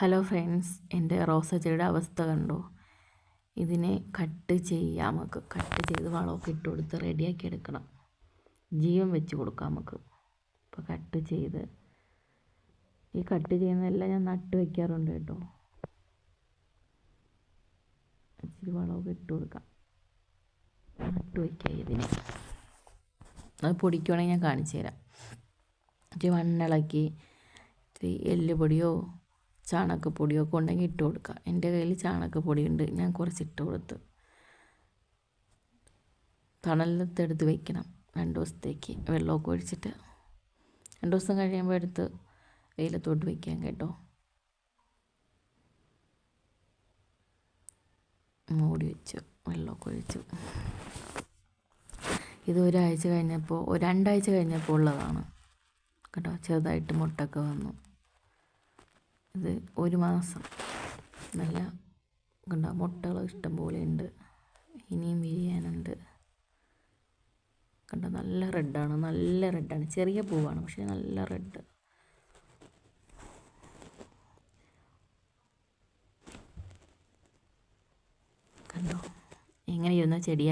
Hello friends എന്റെ റോസ ചെടിയുടെ അവസ്ഥ കണ്ടോ? ഇതിനെ കട്ട് ചെയ്യാം നമുക്ക്. കട്ട് ചെയ്ത് വളമൊക്കെ ഇട്ട് കൊടുത്ത് റെഡിയാക്കി എടുക്കണം. ജീവൻ വെച്ച് കൊടുക്കാം നമുക്ക്. അപ്പോൾ കട്ട് ചെയ്ത് ഈ കട്ട് ചെയ്യുന്നതെല്ലാം ഞാൻ നട്ട് വയ്ക്കാറുണ്ട് കേട്ടോ. ഇച്ചിരി വളമൊക്കെ ഇട്ട് കൊടുക്കാം. നട്ട് വയ്ക്കാം ഇതിനെ. അത് പൊടിക്കുവാണെങ്കിൽ ഞാൻ കാണിച്ചു തരാം ഇച്ചിരി മണ്ണിളക്കി ഇത്തിരി എല്ലുപൊടിയോ ചാണകപ്പൊടിയോ ഒക്കെ ഉണ്ടെങ്കിൽ ഇട്ട് കൊടുക്കുക. എന്റെ കയ്യിൽ ചാണകപ്പൊടി ഉണ്ട് ഞാൻ കുറച്ച് ഇട്ട് കൊടുത്ത് തണലത്തെടുത്ത് വയ്ക്കണം രണ്ട് ദിവസത്തേക്ക്. വെള്ളമൊക്കെ ഒഴിച്ചിട്ട് രണ്ട് ദിവസം കഴിയുമ്പോൾ എടുത്ത് വെയിലത്തോട്ട് വയ്ക്കാം കേട്ടോ. മൂടി വെച്ചു വെള്ളമൊക്കെ ഒഴിച്ചു. ഇത് ഒരാഴ്ച കഴിഞ്ഞപ്പോൾ രണ്ടാഴ്ച കഴിഞ്ഞപ്പോൾ ഉള്ളതാണ്. കേട്ടോ ചെറുതായിട്ട് മുട്ടൊക്കെ വന്നു. ഇത് ഒരു മാസം. നല്ല കണ്ടോ? മുട്ടകൾ ഇഷ്ടം പോലെ ഉണ്ട്. ഇനിയും വിരിയാനുണ്ട്. കണ്ടോ? നല്ല റെഡാണ്. നല്ല റെഡാണ്. ചെറിയ പൂവാണ് പക്ഷേ നല്ല റെഡ്. കണ്ടോ? എങ്ങനെ ഇരുന്ന ചെടിയായി